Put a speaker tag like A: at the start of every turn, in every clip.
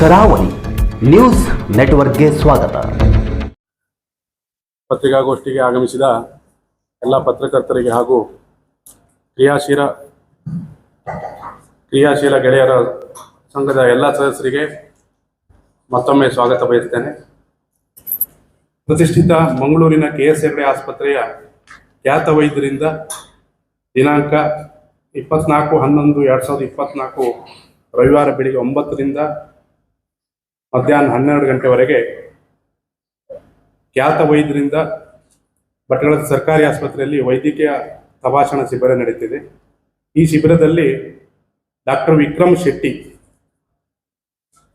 A: ಕರಾವಳಿ ನ್ಯೂಸ್ ನೆಟ್ವರ್ಕ್ಗೆ ಸ್ವಾಗತ.
B: ಪತ್ರಿಕಾಗೋಷ್ಠಿಗೆ ಆಗಮಿಸಿದ ಎಲ್ಲ ಪತ್ರಕರ್ತರಿಗೆ ಹಾಗೂ ಕ್ರಿಯಾಶೀಲ ಕ್ರಿಯಾಶೀಲ ಗೆಳೆಯರ ಸಂಘದ ಎಲ್ಲ ಸದಸ್ಯರಿಗೆ ಮತ್ತೊಮ್ಮೆ ಸ್ವಾಗತ ಬಯಸ್ತೇನೆ. ಪ್ರತಿಷ್ಠಿತ ಮಂಗಳೂರಿನ ಕೆ ಎಸ್ ಹೆಗಡೆ ಆಸ್ಪತ್ರೆಯ ಖ್ಯಾತ ವೈದ್ಯರಿಂದ ದಿನಾಂಕ ಇಪ್ಪತ್ನಾಲ್ಕು ಹನ್ನೊಂದು ಎರಡು ಸಾವಿರದ ಇಪ್ಪತ್ನಾಲ್ಕು ರವಿವಾರ ಬೆಳಿಗ್ಗೆ ಒಂಬತ್ತರಿಂದ ಮಧ್ಯಾಹ್ನ ಹನ್ನೆರಡು ಗಂಟೆವರೆಗೆ ಖ್ಯಾತ ವೈದ್ಯರಿಂದ ಭಟ್ಕಳದ ಸರ್ಕಾರಿ ಆಸ್ಪತ್ರೆಯಲ್ಲಿ ವೈದ್ಯಕೀಯ ತಪಾಸಣಾ ಶಿಬಿರ ನಡೀತಿದೆ. ಈ ಶಿಬಿರದಲ್ಲಿ ಡಾಕ್ಟರ್ ವಿಕ್ರಮ್ ಶೆಟ್ಟಿ,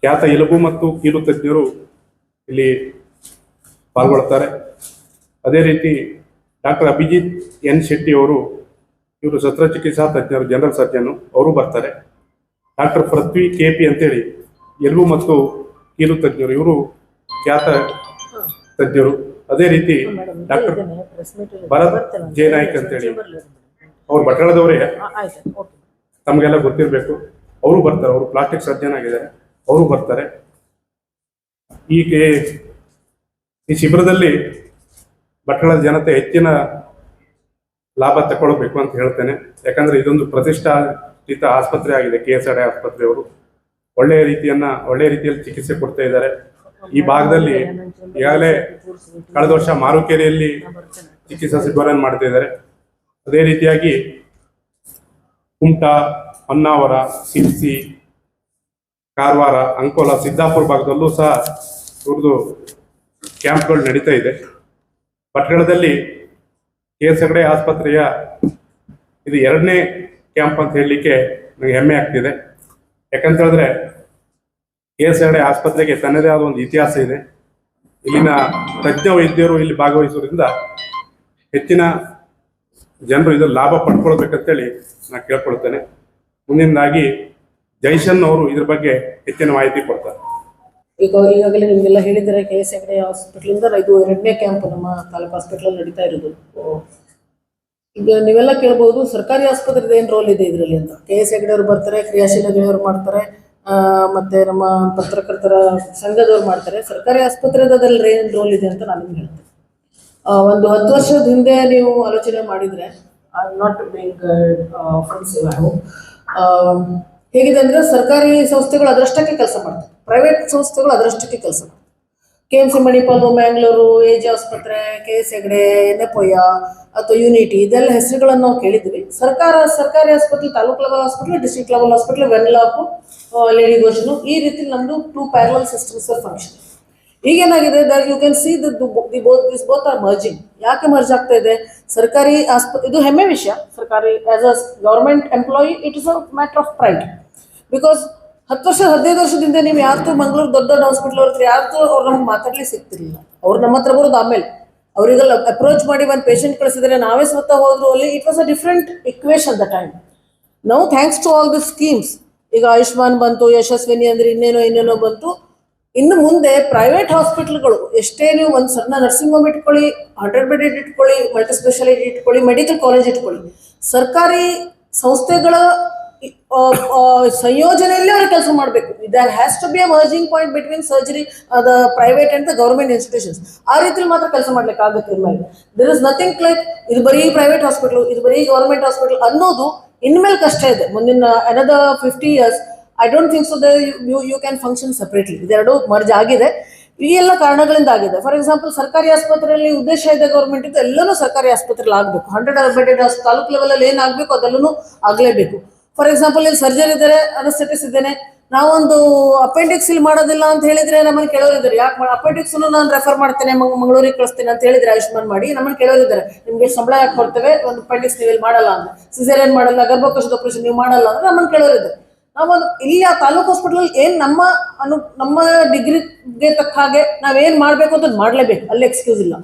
B: ಖ್ಯಾತ ಎಲುಬು ಮತ್ತು ಕೀಲು ತಜ್ಞರು ಇಲ್ಲಿ ಪಾಲ್ಗೊಳ್ತಾರೆ ಅದೇ ರೀತಿ ಡಾಕ್ಟರ್ ಅಭಿಜಿತ್ ಎನ್ ಶೆಟ್ಟಿ ಅವರು, ಇವರು ಶಸ್ತ್ರಚಿಕಿತ್ಸಾ ತಜ್ಞರು, ಜನರಲ್ ಸರ್ಜನ್, ಅವರು ಬರ್ತಾರೆ. ಡಾಕ್ಟರ್ ಪೃಥ್ವಿ ಕೆ ಪಿ ಅಂತೇಳಿ, ಎಲುಬು ಮತ್ತು ಕೀಲು ತಜ್ಞರು ಇವರು ಖ್ಯಾತ ತಜ್ಞರು. ಅದೇ ರೀತಿ ಡಾಕ್ಟರ್ ಭರತ್ ನಾಯ್ಕ ಅಂತ ಅಂತೇಳಿ. ಅವ್ರು ಬಟ್ಟಳದವರೇ ತಮಗೆಲ್ಲ ಗೊತ್ತಿರಬೇಕು. ಅವರು ಬರ್ತಾರೆ ಅವರು ಪ್ಲಾಸ್ಟಿಕ್ ಸರ್ಜನ್ ಆಗಿದ್ದಾರೆ. ಅವರು ಬರ್ತಾರೆ. ಈ ಕೆ- ಈ ಶಿಬಿರದಲ್ಲಿ ಬಟ್ಟಳದ ಜನತೆ ಹೆಚ್ಚಿನ ಲಾಭ ತಗೊಳ್ಬೇಕು ಅಂತ ಹೇಳ್ತೇನೆ. ಯಾಕಂದ್ರೆ ಇದೊಂದು ಪ್ರತಿಷ್ಠಾಪಿತ ಆಸ್ಪತ್ರೆ ಆಗಿದೆ ಕೆ ಎಸ್ ಆರ್ ಆಸ್ಪತ್ರೆಯವರು. ಒಳ್ಳೆಯ ರೀತಿಯನ್ನ, ಒಳ್ಳೆಯ ರೀತಿಯಲ್ಲಿ ಚಿಕಿತ್ಸೆ ಕೊಡ್ತಾ ಇದ್ದಾರೆ. ಈ ಭಾಗದಲ್ಲಿ ಈಗಾಗಲೇ ಕಳೆದ ವರ್ಷ ಮಾರುಕೇರಿಯಲ್ಲಿ ಚಿಕಿತ್ಸಾ ಶಿಬಿರ ಮಾಡ್ತಾ ಇದ್ದಾರೆ. ಅದೇ ರೀತಿಯಾಗಿ ಕುಮಟಾ, ಹೊನ್ನಾವರ, ಸಿರ್ಸಿ, ಕಾರವಾರ, ಅಂಕೋಲ, ಸಿದ್ದಾಪುರ ಭಾಗದಲ್ಲೂ ಸಹ ಇವ್ರದ್ದು ಕ್ಯಾಂಪ್ಗಳು ನಡೀತಾ ಇದೆ. ಪಟ್ಟಣದಲ್ಲಿ ಕೆ ಎಸ್ ಹೆಗಡೆ ಆಸ್ಪತ್ರೆಯ ಇದು ಎರಡನೇ ಕ್ಯಾಂಪ್ ಅಂತ ಹೇಳಲಿಕ್ಕೆ ನನಗೆ ಹೆಮ್ಮೆ ಆಗ್ತಿದೆ. ಯಾಕಂತ ಹೇಳಿದ್ರೆ ಎಸ್ ಹೆಗಡೆ ಆಸ್ಪತ್ರೆಗೆ ತನ್ನದೇ ಆದ ಒಂದು ಇತಿಹಾಸ ಇದೆ. ಇಲ್ಲಿನ ತಜ್ಞ ವೈದ್ಯರು ಇಲ್ಲಿ ಭಾಗವಹಿಸೋದ್ರಿಂದ ಹೆಚ್ಚಿನ ಜನರು ಇದರ ಲಾಭ ಪಡ್ಕೊಳ್ಬೇಕಂತೇಳಿ ನಾನು ಕೇಳ್ಕೊಳ್ತೇನೆ. ಮುಂದಿನದಾಗಿ ಜೈಶನ್ ಅವರು ಇದ್ರ ಬಗ್ಗೆ ಹೆಚ್ಚಿನ ಮಾಹಿತಿ ಕೊಡ್ತಾರೆ.
C: ಈಗ ಈಗಾಗಲೇ ನಿಮಗೆಲ್ಲ ಹೇಳಿದ್ದಾರೆ ಕೆ ಎಸ್ ಹೆಗಡೆ ಹಾಸ್ಪಿಟ್ಲಿಂದ ಇದು ಎರಡನೇ ಕ್ಯಾಂಪ್ ನಮ್ಮ ತಾಲೂಕು ಹಾಸ್ಪಿಟಲ್ ನಡೀತಾ ಇರೋದು. ಈಗ ನೀವೆಲ್ಲ ಕೇಳ್ಬೋದು ಸರ್ಕಾರಿ ಆಸ್ಪತ್ರೆದ ಏನು ರೋಲ್ ಇದೆ ಇದರಲ್ಲಿ ಅಂತ? ಕೆ ಎಸ್ ಹೆಗಡೆಯವರು ಬರ್ತಾರೆ ಕ್ರಿಯಾಶೀಲ ಗೆಳೆಯರು ಮಾಡ್ತಾರೆ ಮತ್ತೆ ನಮ್ಮ ಪತ್ರಕರ್ತರ ಸಂಘದವ್ರು ಮಾಡ್ತಾರೆ. ಸರ್ಕಾರಿ ಆಸ್ಪತ್ರೆದಲ್ಲಿ ಏನು ರೋಲ್ ಇದೆ ಅಂತ ನಾನು ನಿಮ್ಗೆ ಹೇಳ್ತೇನೆ. ಒಂದು ಹತ್ತು ವರ್ಷದ ಹಿಂದೆ ನೀವು ಆಲೋಚನೆ ಮಾಡಿದ್ರೆ ಐ ನಾಟ್ ಬಿಂಗ್ ನಾವು ಹೇಗಿದೆ ಅಂದರೆ ಸರ್ಕಾರಿ ಸಂಸ್ಥೆಗಳು ಅದರಷ್ಟಕ್ಕೆ ಕೆಲಸ ಮಾಡ್ತವೆ ಪ್ರೈವೇಟ್ ಸಂಸ್ಥೆಗಳು ಅದರಷ್ಟಕ್ಕೆ ಕೆಲಸ ಮಾಡ್ತವೆ K C Manipal Mangalore A J ಆಸ್ಪತ್ರೆ, ಕೆ ಎಸ್ ಹೆಗಡೆ, ನೆಪೋಯ ಅಥವಾ ಯೂನಿಟಿ, ಇದೆಲ್ಲ ಹೆಸರುಗಳನ್ನು ನಾವು ಕೇಳಿದ್ವಿ. ಸರ್ಕಾರ, ಸರ್ಕಾರಿ ಆಸ್ಪತ್ರೆ, taluk level hospital district level hospital Wenlock lady Goschen ಈ ರೀತಿ ನಮ್ಮದು two parallel systems function ಈಗೇನಾಗಿದೆ? That you can see the both this both are merging ಯಾಕೆ ಮರ್ಜ್ ಆಗ್ತಾ ಇದೆ? ಸರ್ಕಾರಿ ಆಸ್ಪತ್ರೆ ಇದು ಹೆಮ್ಮೆ ವಿಷಯ. ಸರ್ಕಾರಿ as a government employee it is a matter of pride because ಹತ್ತು ವರ್ಷ, ಹದಿನೈದು ವರ್ಷದಿಂದ ನೀವು ಯಾರು ಮಂಗಳೂರು ದೊಡ್ಡ ದೊಡ್ಡ ಹಾಸ್ಪಿಟಲ್ ಅವ್ರ ಯಾರು ಅವ್ರು ನಮ್ಗೆ ಮಾತಾಡ್ಲಿಕ್ಕೆ ಸಿಗ್ತಿರ್ಲಿಲ್ಲ. ಅವ್ರು ನಮ್ಮ ಹತ್ರ ಬರೋದು ಆಮೇಲೆ. ಅವರಿಗೆಲ್ಲ ಅಪ್ರೋಚ್ ಮಾಡಿ ಒಂದು ಪೇಷಂಟ್ ಕಳಿಸಿದ್ರೆ ನಾವೇ ಸ್ವತಃ ಹೋದ್ರು ಅಲ್ಲಿ it was a different equation the time ನಾವು thanks to all the schemes ಈಗ ಆಯುಷ್ಮಾನ್ ಬಂತು, ಯಶಸ್ವಿನಿ ಅಂದ್ರೆ ಇನ್ನೇನೋ ಇನ್ನೇನೋ ಬಂತು. ಇನ್ನು ಮುಂದೆ ಪ್ರೈವೇಟ್ ಹಾಸ್ಪಿಟಲ್ಗಳು ಎಷ್ಟೇ ನೀವು ಒಂದು ಸಣ್ಣ ನರ್ಸಿಂಗ್ ಹೋಮ್ ಇಟ್ಕೊಳ್ಳಿ ಹಂಡ್ರೆಡ್ ಬೆಡ್ ಇಟ್ಕೊಳ್ಳಿ ಮಲ್ಟಿ ಸ್ಪೆಷಾಲಿಟಿ ಇಟ್ಕೊಳ್ಳಿ ಮೆಡಿಕಲ್ ಕಾಲೇಜ್ ಇಟ್ಕೊಳ್ಳಿ, ಸರ್ಕಾರಿ ಸಂಸ್ಥೆಗಳ ಸಂಯೋಜನೆಯಲ್ಲಿ ಅವರು ಕೆಲಸ ಮಾಡಬೇಕು. There has to be a merging point between surgery the private and the government institutions ಆ ರೀತಿಲಿ ಮಾತ್ರ ಕೆಲಸ ಮಾಡ್ಲಿಕ್ಕೆ ಆಗುತ್ತೆ ಇನ್ಮೇಲೆ ದರ್ ಇಸ್ ನಥಿಂಗ್ ಲೈಕ್ ಇದು ಬರೀ ಪ್ರೈವೇಟ್ ಹಾಸ್ಪಿಟಲ್ ಇದು ಬರೀ ಗೌರ್ಮೆಂಟ್ ಹಾಸ್ಪಿಟಲ್ ಅನ್ನೋದು ಇನ್ಮೇಲೆ ಕಷ್ಟ ಇದೆ. ಮುಂದಿನ another fifty years I don't think so you you can function separately ಇದೆರಡು ಮರ್ಜ್ ಆಗಿದೆ. ಈ ಎಲ್ಲ ಕಾರಣಗಳಿಂದ ಆಗಿದೆ. ಫಾರ್ ಎಕ್ಸಾಂಪಲ್ ಸರ್ಕಾರಿ ಆಸ್ಪತ್ರೆಯಲ್ಲಿ ಉದ್ದೇಶ ಇದೆ ಗೌರ್ಮೆಂಟ್ ಇದು ಎಲ್ಲನೂ ಸರ್ಕಾರಿ ಆಸ್ಪತ್ರೆಲಿ ಆಗಬೇಕು. ಹಂಡ್ರೆಡ್ ಬೆಡೆಡ್ ತಾಲೂಕು ಲೆವೆಲಲ್ಲಿ ಏನಾಗಬೇಕು ಅದೆಲ್ಲೂ ಆಗಲೇಬೇಕು. ಫಾರ್ ಎಕ್ಸಾಂಪಲ್ ಇಲ್ಲಿ ಸರ್ಜರಿ ಇದ್ದಾರೆ ಅನಸ್ಥೆಟಿಸ್ ಇದ್ದೇನೆ. ನಾವೊಂದು ಅಪೆಂಡಿಕ್ಸ್ ಇಲ್ಲಿ ಮಾಡೋದಿಲ್ಲ ಅಂತ ಹೇಳಿದ್ರೆ ನಮ್ಮನ್ನು ಕೇಳೋರಿದ್ದಾರೆ ಯಾಕೆ ಅಪೆಂಡಿಕ್ಸ್ ನಾನು ರೆಫರ್ ಮಾಡ್ತೇನೆ, ಮಂಗ್- ಮಂಗಳೂರಿಗೆ ಕಳಿಸ್ತೇನೆ ಅಂತ ಹೇಳಿದ್ರೆ ಆಯುಷ್ಮಾನ್ ಮಾಡಿ ನಮ್ಮನ್ನು ಕೇಳೋರಿದ್ದಾರೆ ನಿಮ್ಗೆ ಸಂಬಳ ಯಾಕೆ ಕೊಡ್ತೇವೆ? ಒಂದು ಅಪೆಂಡಿಕ್ಸ್ ನೀವು ಇಲ್ಲಿ ಮಾಡಲ್ಲ ಅಂತ ಸಿಸೇರಿಯನ್ ಮಾಡಲ್ಲ ಗರ್ಭಕೋಶದ ಆಪರೇಷನ್ ನೀವು ಮಾಡಲ್ಲ ಅಂದ್ರೆ ನಮ್ಮನ್ನು ಕೇಳೋರಿದ್ದಾರೆ ನಾವೊಂದು ಇಲ್ಲಿ ಆ ತಾಲೂಕು ಹಾಸ್ಪಿಟಲ್ ಏನ್ ನಮ್ಮ ಅನು ನಮ್ಮ ಡಿಗ್ರಿಗೆ ತಕ್ಕ ಹಾಗೆ ನಾವೇನ್ ಮಾಡ್ಬೇಕು ಅಂತ ಮಾಡ್ಲೇಬೇಕು. ಅಲ್ಲಿ ಎಕ್ಸ್ಕ್ಯೂಸ್ ಇಲ್ಲ.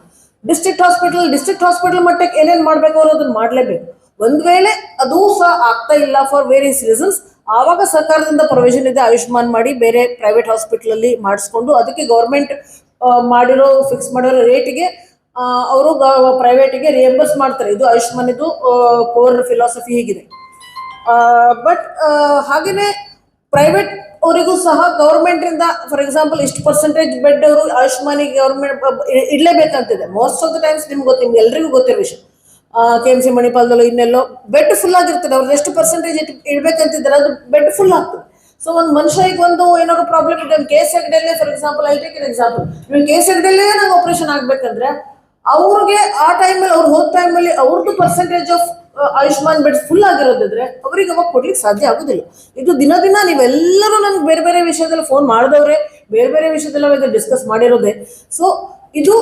C: ಡಿಸ್ಟ್ರಿಕ್ಟ್ ಹಾಸ್ಪಿಟಲ್ ಡಿಸ್ಟ್ರಿಕ್ಟ್ ಹಾಸ್ಪಿಟಲ್ ಮಟ್ಟಕ್ಕೆ ಏನೇನ್ ಮಾಡ್ಬೇಕು ಅವರು ಅದನ್ನ ಮಾಡ್ಲೇಬೇಕು. ಒಂದ್ ವೇಳೆ ಅದು ಸಹ ಆಗ್ತಾ ಇಲ್ಲ ಫಾರ್ ವೇರಿಯಸ್ ರೀಸನ್ಸ್ ಆವಾಗ ಸರ್ಕಾರದಿಂದ ಪ್ರೊವಿಷನ್ ಇದೆ, ಆಯುಷ್ಮಾನ್ ಮಾಡಿ ಬೇರೆ ಪ್ರೈವೇಟ್ ಹಾಸ್ಪಿಟಲ್ ಅಲ್ಲಿ ಮಾಡಿಸ್ಕೊಂಡು ಅದಕ್ಕೆ ಗೌರ್ಮೆಂಟ್ ಮಾಡಿರೋ ಫಿಕ್ಸ್ ಮಾಡಿರೋ ರೇಟಿಗೆ ಅವರು ಪ್ರೈವೇಟಿಗೆ ರಿಯಂಬರ್ಸ್ ಮಾಡ್ತಾರೆ. ಇದು ಆಯುಷ್ಮಾನ್ ಇದು ಕೋರ್ ಫಿಲಾಸಫಿ ಹೀಗಿದೆ. ಬಟ್ ಹಾಗೇನೆ ಪ್ರೈವೇಟ್ ಅವರಿಗೂ ಸಹ ಗೌರ್ಮೆಂಟ್ ಇಂದ ಫಾರ್ ಎಕ್ಸಾಂಪಲ್ ಇಷ್ಟು ಪರ್ಸೆಂಟೇಜ್ ಬೆಡ್ ಅವರು ಆಯುಷ್ಮಾನಿಗೆ ಗೌರ್ಮೆಂಟ್ ಇಡಲೇಬೇಕಂತಿದೆ. ಮೋಸ್ಟ್ ಆಫ್ ದ ಟೈಮ್ಸ್ ನಿಮ್ಗೆ ಗೊತ್ತು, ನಿಮ್ಗೆ ಎಲ್ರಿಗೂ ಗೊತ್ತಿರೋ ವಿಷಯ. ಕೆ ಎಂ ಸಿ ಮಣಿಪಾಲದಲ್ಲೂ ಇನ್ನೆಲ್ಲೋ ಬೆಡ್ ಫುಲ್ ಆಗಿರ್ತದೆ. ಅವ್ರದ್ದು ಎಷ್ಟು ಪರ್ಸೆಂಟೇಜ್ ಇಡ್ಬೇಕಂತಿದ್ದಾರೆ, ಅದು ಬೆಡ್ ಫುಲ್ ಆಗ್ತದೆ. ಸೊ ಒಂದು ಮನುಷ್ಯ ಒಂದು ಏನಾದ್ರು ಪ್ರಾಬ್ಲಮ್ ಇದೆ case ಹೆಗ್ಡೆಲ್ಲೇ for example I take example ನೀವು ಕೇಸ್ ಹೆಗ್ಡೆಲ್ಲೇ ನಂಗೆ ಆಪರೇಷನ್ ಆಗ್ಬೇಕಂದ್ರೆ, ಅವ್ರಿಗೆ ಆ ಟೈಮಲ್ಲಿ ಅವ್ರು ಹೋದ ಟೈಮಲ್ಲಿ ಅವ್ರದ್ದು percentage of Ayushman bed full ಆಗಿರೋದಿದ್ರೆ ಅವ್ರಿಗೆ ಅವಾಗ ಕೊಡ್ಲಿಕ್ಕೆ ಸಾಧ್ಯ ಆಗುದಿಲ್ಲ. ಇದು ದಿನ ದಿನ ನೀವೆಲ್ಲರೂ ನನ್ಗೆ ಬೇರೆ ಬೇರೆ ವಿಷಯದಲ್ಲಿ ಫೋನ್ ಮಾಡಿದವ್ರೆ, ಬೇರೆ ಬೇರೆ ವಿಷಯದಲ್ಲಿ ಡಿಸ್ಕಸ್ ಮಾಡಿರೋದೆ. ಸೊ ಇದು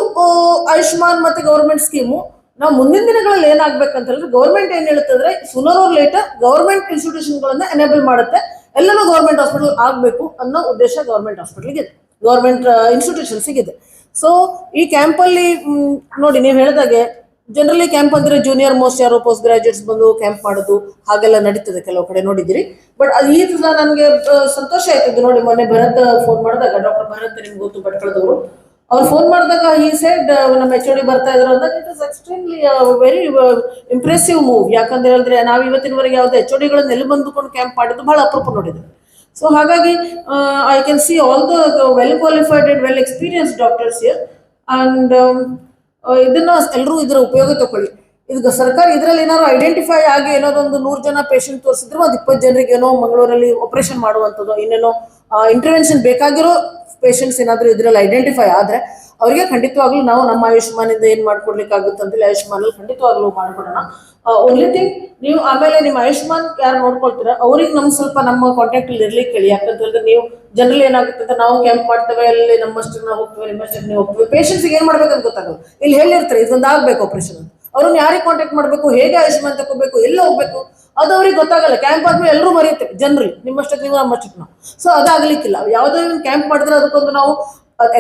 C: ಆಯುಷ್ಮಾನ್ ಮತ್ತೆ ಗೌರ್ಮೆಂಟ್ ಸ್ಕೀಮು ನಾವು ಮುಂದಿನ ದಿನಗಳಲ್ಲಿ ಏನಾಗ್ಬೇಕಂತ ಹೇಳಿದ್ರೆ ಗೌರ್ಮೆಂಟ್ ಏನ್ ಹೇಳುತ್ತಂದ್ರೆ ಸುನರ್ ಆರ್ ಲೇಟರ್ ಗೌರ್ಮೆಂಟ್ ಇನ್ಸ್ಟಿಟ್ಯೂಷನ್ಗಳನ್ನ ಎನೇಬಲ್ ಮಾಡುತ್ತೆ. ಎಲ್ಲರೂ ಗೌರ್ಮೆಂಟ್ ಹಾಸ್ಪಿಟಲ್ ಆಗಬೇಕು ಅನ್ನೋ ಉದ್ದೇಶ ಗೌರ್ಮೆಂಟ್ ಹಾಸ್ಪಿಟಲ್ ಇದೆ. ಗೌರ್ಮೆಂಟ್ ಇನ್ಸ್ಟಿಟ್ಯೂಷನ್ ಇದೆ. ಸೊ ಈ ಕ್ಯಾಂಪಲ್ಲಿ ನೋಡಿ ನೀವು ಹೇಳಿದಾಗೆ ಜನರಲಿ ಕ್ಯಾಂಪ್ ಅಂದ್ರೆ ಜೂನಿಯರ್ ಮೋಸ್ಟ್ ಯಾರೋ ಪೋಸ್ಟ್ ಗ್ರಾಜುಯೇಟ್ಸ್ ಬಂದು ಕ್ಯಾಂಪ್ ಮಾಡೋದು, ಹಾಗೆಲ್ಲ ನಡೀತದೆ ಕೆಲವು ಕಡೆ ನೋಡಿದಿರಿ ಬಟ್ ಅದು ಈ ನನಗೆ ಸಂತೋಷ ಆಯ್ತಿದ್ದು ನೋಡಿ ಮೊನ್ನೆ ಭರತ್ ಫೋನ್ ಮಾಡಿದಾಗ. ಡಾಕ್ಟರ್ ಭರತ್ ನಿಮ್ಗೆ ಗೊತ್ತು, ಭಟ್ಕಳದವರು. ಅವ್ರು ಫೋನ್ ಮಾಡಿದಾಗ ಈ ಸೈಡ್ ನಮ್ಮ ಎಚ್ ಡಿ ಬರ್ತಾ ಇದ್ರು ಅಂದಾಗ it is extremely very impressive move ಯಾಕಂದ್ರೆ ಹೇಳಿದ್ರೆ, ನಾವು ಇವತ್ತಿನವರೆಗೆ ಯಾವುದೇ ಎಚ್ ಡಿಗಳನ್ನ ಎಲ್ಲಿ ಬಂದುಕೊಂಡು ಕ್ಯಾಂಪ್ ಮಾಡಿದ್ದು ಬಹಳ ಅಪರೂಪ ನೋಡಿದ್ವಿ ಸೊ ಹಾಗಾಗಿ I can see all the well qualified and well experience doctors and ಇದನ್ನ ಎಲ್ಲರೂ ಇದರ ಉಪಯೋಗ ತಗೊಳ್ಳಿ. ಇದು ಸರ್ಕಾರ ಇದರಲ್ಲಿ ಏನಾದ್ರು ಐಡೆಂಟಿಫೈ ಆಗಿ ಏನಾದ್ರು ಒಂದು ನೂರು ಜನ ಪೇಷಂಟ್ ತೋರಿಸಿದ್ರು, ಅದು ಇಪ್ಪತ್ತು ಜನರಿಗೆ ಏನೋ ಮಂಗಳೂರಲ್ಲಿ ಆಪರೇಷನ್ ಮಾಡುವಂಥದ್ದು, ಇನ್ನೇನೋ ಇಂಟರ್ವೆನ್ಷನ್ ಬೇಕಾಗಿರೋ ಪೇಷಂಟ್ಸ್ ಏನಾದರೂ ಇದ್ರಲ್ಲಿ ಐಡೆಂಟಿಫೈ ಆದ್ರೆ ಅವರಿಗೆ ಖಂಡಿತವಾಗ್ಲೂ ನಾವು ನಮ್ಮ ಆಯುಷ್ಮಾನಿಂದ ಏನ್ ಆಗುತ್ತೆ ಅಂತೇಳಿ ಆಯುಷ್ಮಾನಲ್ಲಿ ಖಂಡಿತವಾಗ್ಲೂ ಮಾಡ್ಕೊಡೋಣ. ಓನ್ಲಿ ಥಿಂಗ್ ನೀವು ಆಮೇಲೆ ನಿಮ್ಮ ಆಯುಷ್ಮಾನ್ ಯಾರು ನೋಡ್ಕೊಳ್ತೀರ, ಅವ್ರಿಗೆ ನಮ್ಗೆ ಸ್ವಲ್ಪ ನಮ್ಮ ಕಾಂಟ್ಯಾಕ್ಟ್ ಅಲ್ಲಿ ಇರ್ಲಿಕ್ಕೆ ಹೇಳಿ ಯಾಕಂತ ಹೇಳಿದ್ರೆ ನೀವು ಜನರಲ್ ಏನಾಗುತ್ತೆ ಅಂತ ನಾವು ಕ್ಯಾಂಪ್ ಮಾಡ್ತೇವೆ, ಅಲ್ಲಿ ನಮ್ಮಷ್ಟು ನಾವು ಹೋಗ್ತೇವೆ ನಿಮ್ಮಷ್ಟು ನೀವು ಹೋಗ್ತೇವೆ. ಪೇಷಂಟ್ಸ್ಗೆ ಏನ್ ಮಾಡ್ಬೇಕಂತ ಗೊತ್ತಾಗಲ್ಲ ಇಲ್ಲಿ ಹೇಳಿರ್ತಾರೆ ಇದೊಂದು ಆಗ್ಬೇಕು ಆಪರೇಷನ್ ಅಂತ. ಅವ್ರನ್ನ ಯಾರಿಗೆ ಕಾಂಟ್ಯಾಕ್ಟ್ ಮಾಡಬೇಕು, ಹೇಗೆ ಆಯುಷ್ಮಾನ್ ತಗೋಬೇಕು ಎಲ್ಲಿ ಹೋಗ್ಬೇಕು? ಅದು ಅವ್ರಿಗೆ ಗೊತ್ತಾಗಲ್ಲ. ಕ್ಯಾಂಪ್ ಆದ್ಮೇಲೆ ಎಲ್ಲರೂ ಮರೆಯುತ್ತೆ. ಜನರಲ್ ನಿಮ್ಮಷ್ಟಕ್ಕೆ ನೀವು ನಮ್ಮಷ್ಟಕ್ಕೆ ನಾವು. ಸೊ ಅದಾಗ್ಲಿಕ್ಕಿಲ್ಲ. ಯಾವುದೇ ಒಂದು ಕ್ಯಾಂಪ್ ಮಾಡಿದ್ರೆ ಅದಕ್ಕೊಂದು ನಾವು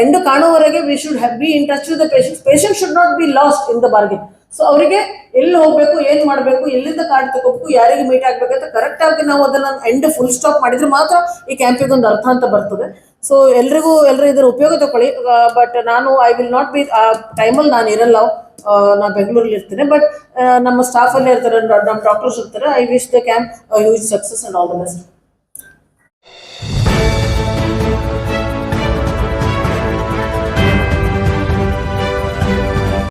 C: end ಕಾಣುವವರೆಗೆ we should have be in touch with the patient patient should not be lost in the bargain so ಅವರಿಗೆ ಎಲ್ಲಿ ಹೋಗ್ಬೇಕು, ಏನು ಮಾಡಬೇಕು, ಎಲ್ಲಿಂದ ಕಾರ್ಡ್ ತಗೋಬೇಕು, ಯಾರಿಗೆ ಮೀಟ್ ಆಗ್ಬೇಕಂತ ಕರೆಕ್ಟ್ ಆಗಿ ನಾವು ಅದನ್ನ ಎಂಡ್ ಫುಲ್ ಸ್ಟಾಪ್ ಮಾಡಿದ್ರೆ ಮಾತ್ರ ಈ ಕ್ಯಾಂಪಿಗೆ ಒಂದು ಅರ್ಥ ಅಂತ ಬರ್ತದೆ. ಸೊ ಎಲ್ರಿಗೂ ಎಲ್ಲರೂ ಇದರ ಉಪಯೋಗ ತಗೊಳ್ಳಿ. ಬಟ್ ನಾನು ಐ ವಿಲ್ ನಾಟ್ ಬಿ ಆ ಟೈಮಲ್ಲಿ ನಾನು ಇರಲ್ಲ. ನಾನು ಬೆಂಗಳೂರಲ್ಲಿ ಇರ್ತೇನೆ. ಬಟ್ ನಮ್ಮ ಸ್ಟಾಫಲ್ಲೇ ಇರ್ತಾರೆ ನಮ್ಮ ಡಾಕ್ಟರ್ಸ್ ಇರ್ತಾರೆ. I wish the camp huge success and all the best